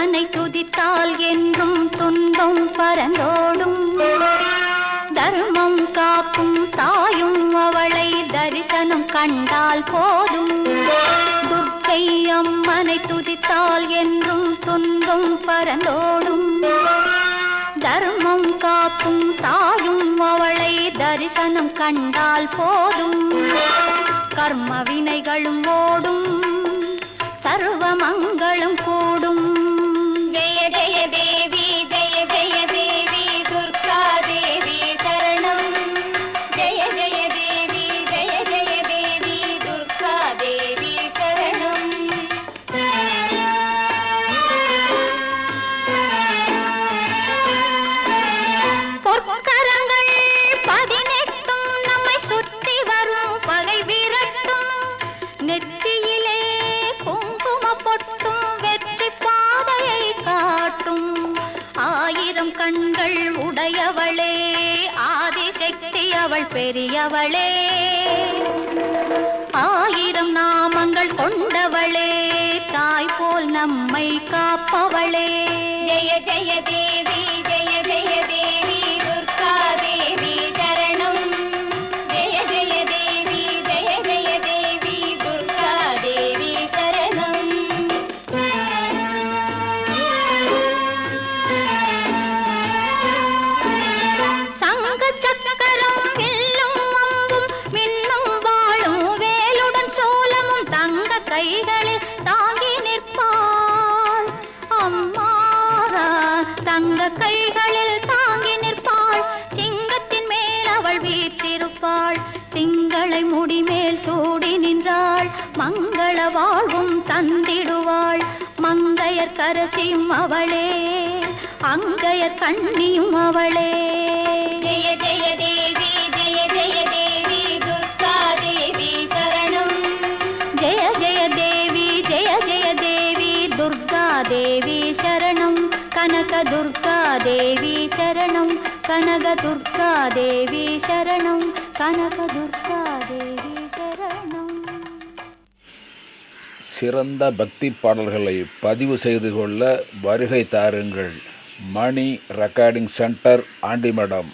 அம்மனை துதித்தால் என்றும் துன்பம் பரந்தோடும். தர்மம் காக்கும் தாயும் அவளை தரிசனம் கண்டால் போதும். துர்க்கை அம்மனை துதித்தால் என்றும் துன்பம் பரந்தோடும். தர்மம் காக்கும் தாயும் அவளை தரிசனம் கண்டால் போதும். கர்ம வினைகளும் ஓடும் சர்வமங்களும் கூடும். கண்கள் உடையவளே ஆதிசக்தி அவள் பெரியவளே. ஆயிரம் நாமங்கள் கொண்டவளே தாய் போல் நம்மை காப்பவளே. ஜெய ஜெய தேவி தன்னை தாங்கி நிற்பாள். அம்மாரா தங்க கைகளில் தாங்கி நிற்பாள். சிங்கத்தின் மேல் அவள் வீற்றிருப்பாள். திங்களை முடிமேல் சூடி நின்றாள். மங்கள வாழ்வும் தந்திடுவாள். மங்கையர் கரசியும் அவளே அங்கையர் கண்ணியும் அவளே. ஜெய ஜெய. தேவி சரணம் கனக துர்கா தேவி சரணம் கனக துர்கா தேவி சரணம் கனக துர்கா தேவி சரணம் சிறந்த பக்தி பாடல்களை பதிவு செய்து கொள்ள வருகை தாருங்கள். Mani recording centre Andimadam.